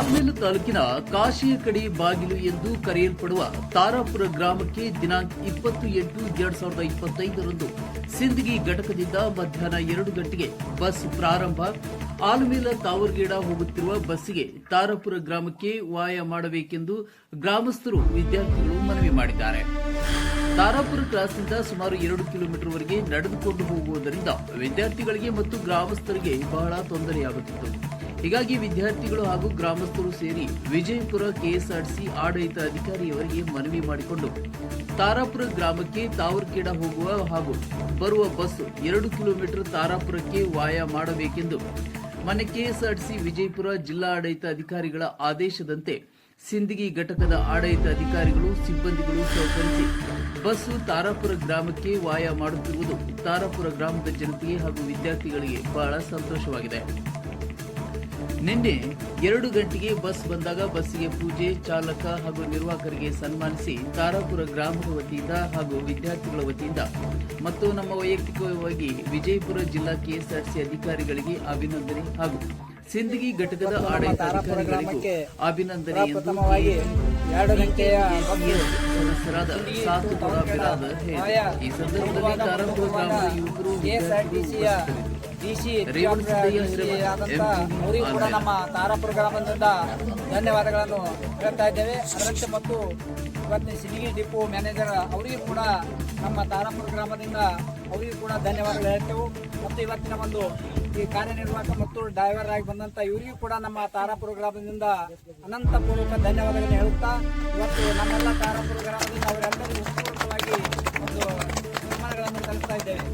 ತಾಲೂಕಿನ ಕಾಶಿ ಕಡೆ ಬಾಗಿಲು ಎಂದು ಕರೆಯಲ್ಪಡುವ ತಾರಾಪುರ ಗ್ರಾಮಕ್ಕೆ ದಿನಾಂಕ ಇಪ್ಪತ್ತು ಎಂಟು ಎರಡ್ ಸಾವಿರದ ಇಪ್ಪತ್ತೈದರಂದು ಸಿಂದಗಿ ಘಟಕದಿಂದ ಮಧ್ಯಾಹ್ನ ಎರಡು ಗಂಟೆಗೆ ಬಸ್ ಪ್ರಾರಂಭ. ಆಲಮೇಲ ತಾವರ್ಗೇಡ ಹೋಗುತ್ತಿರುವ ಬಸ್ಸಿಗೆ ತಾರಾಪುರ ಗ್ರಾಮಕ್ಕೆ ವಾಯ ಮಾಡಬೇಕೆಂದು ಗ್ರಾಮಸ್ಥರು ವಿದ್ಯಾರ್ಥಿಗಳು ಮನವಿ ಮಾಡಿದ್ದಾರೆ. ತಾರಾಪುರ ಕ್ರಾಸ್ನಿಂದ ಸುಮಾರು ಎರಡು ಕಿಲೋಮೀಟರ್ವರೆಗೆ ನಡೆದುಕೊಂಡು ಹೋಗುವುದರಿಂದ ವಿದ್ಯಾರ್ಥಿಗಳಿಗೆ ಮತ್ತು ಗ್ರಾಮಸ್ಥರಿಗೆ ಬಹಳ ತೊಂದರೆಯಾಗುತ್ತಿತ್ತು. ಹೀಗಾಗಿ ವಿದ್ಯಾರ್ಥಿಗಳು ಹಾಗೂ ಗ್ರಾಮಸ್ಥರು ಸೇರಿ ವಿಜಯಪುರ ಕೆಎಸ್ಆರ್ಸಿ ಆಡಳಿತ ಅಧಿಕಾರಿಯವರಿಗೆ ಮನವಿ ಮಾಡಿಕೊಂಡು ತಾರಾಪುರ ಗ್ರಾಮಕ್ಕೆ ತಾವರ್ಕೇಡ ಹೋಗುವ ಹಾಗೂ ಬರುವ ಬಸ್ ಎರಡು ಕಿಲೋಮೀಟರ್ ತಾರಾಪುರಕ್ಕೆ ವಾಯ ಮಾಡಬೇಕೆಂದು ಮನೆ ಕೆಎಸ್ಆರ್ಸಿ ವಿಜಯಪುರ ಜಿಲ್ಲಾ ಆಡಳಿತ ಅಧಿಕಾರಿಗಳ ಆದೇಶದಂತೆ ಸಿಂದಗಿ ಘಟಕದ ಆಡಳಿತ ಅಧಿಕಾರಿಗಳು, ಸಿಬ್ಬಂದಿಗಳು ಸಹಕರಿಸಿ ಬಸ್ಸು ತಾರಾಪುರ ಗ್ರಾಮಕ್ಕೆ ವಾಯ ಮಾಡುತ್ತಿರುವುದು ತಾರಾಪುರ ಗ್ರಾಮದ ಜನತೆಗೆ ಹಾಗೂ ವಿದ್ಯಾರ್ಥಿಗಳಿಗೆ ಬಹಳ ಸಂತೋಷವಾಗಿದೆ. ನಿನ್ನೆ ಎರಡು ಗಂಟೆಗೆ ಬಸ್ ಬಂದಾಗ ಬಸ್ಸಿಗೆ ಪೂಜೆ ಚಾಲಕ ಹಾಗೂ ನಿರ್ವಾಹಕರಿಗೆ ಸನ್ಮಾನಿಸಿ ತಾರಾಪುರ ಗ್ರಾಮದ ವತಿಯಿಂದ ಹಾಗೂ ವಿದ್ಯಾರ್ಥಿಗಳ ವತಿಯಿಂದ ಮತ್ತು ನಮ್ಮ ವೈಯಕ್ತಿಕವಾಗಿ ವಿಜಯಪುರ ಜಿಲ್ಲಾ ಕೆಎಸ್ಆರ್ಸಿ ಅಧಿಕಾರಿಗಳಿಗೆ ಅಭಿನಂದನೆ ಹಾಗೂ ಸಿಂದಗಿ ಘಟಕದ ಆಡಳಿತ ಅಧಿಕಾರಿಗಳಿಗೆ ಅಭಿನಂದನೆ ಎಂದು ಸದಸ್ಯರಾದ ಸಾತು ಈ ಸಂದರ್ಭದಲ್ಲಿ ತಾರಾಪುರ ಗ್ರಾಮದ ಯುವಕರು ಕೆಎಸ್ಆರ್ಟಿಸಿಯ ಸಿ. ಅವರಿಗೂ ಕೂಡ. ನಮ್ಮ ತಾರಾಪುರ ಗ್ರಾಮದಿಂದ ಧನ್ಯವಾದಗಳನ್ನು ಹೇಳ್ತಾ ಇದ್ದೇವೆ ಅದರಂತೆ ಮತ್ತು ಇವತ್ತಿನ ಸಿನಿಗಿ ಡಿಪೋ ಮ್ಯಾನೇಜರ್ ಅವರಿಗೂ ಕೂಡ ನಮ್ಮ ತಾರಾಪುರ ಗ್ರಾಮದಿಂದ ಅವರಿಗೂ ಕೂಡ ಧನ್ಯವಾದಗಳು ಹೇಳ್ತೇವೆ ಮತ್ತು ಇವತ್ತಿನ ಒಂದು ಈ ಕಾರ್ಯನಿರ್ವಾಹಕ ಮತ್ತು ಡ್ರೈವರ್ ಆಗಿ ಬಂದಂತ ಇವರಿಗೂ ಕೂಡ ನಮ್ಮ ತಾರಾಪುರ ಗ್ರಾಮದಿಂದ ಅನಂತ ಪೂರ್ವಕ ಧನ್ಯವಾದಗಳನ್ನು ಹೇಳುತ್ತಾ ಇವತ್ತು ನಮ್ಮೆಲ್ಲ ತಾರಾಪುರ ಗ್ರಾಮದಿಂದ ಅವರೆಲ್ಲರಿಗೂ ಉತ್ಪೂರ್ವಕವಾಗಿ ಒಂದು ಸನ್ಮಾನಗಳನ್ನು ತಲುಪ್ತಾ ಇದ್ದೇವೆ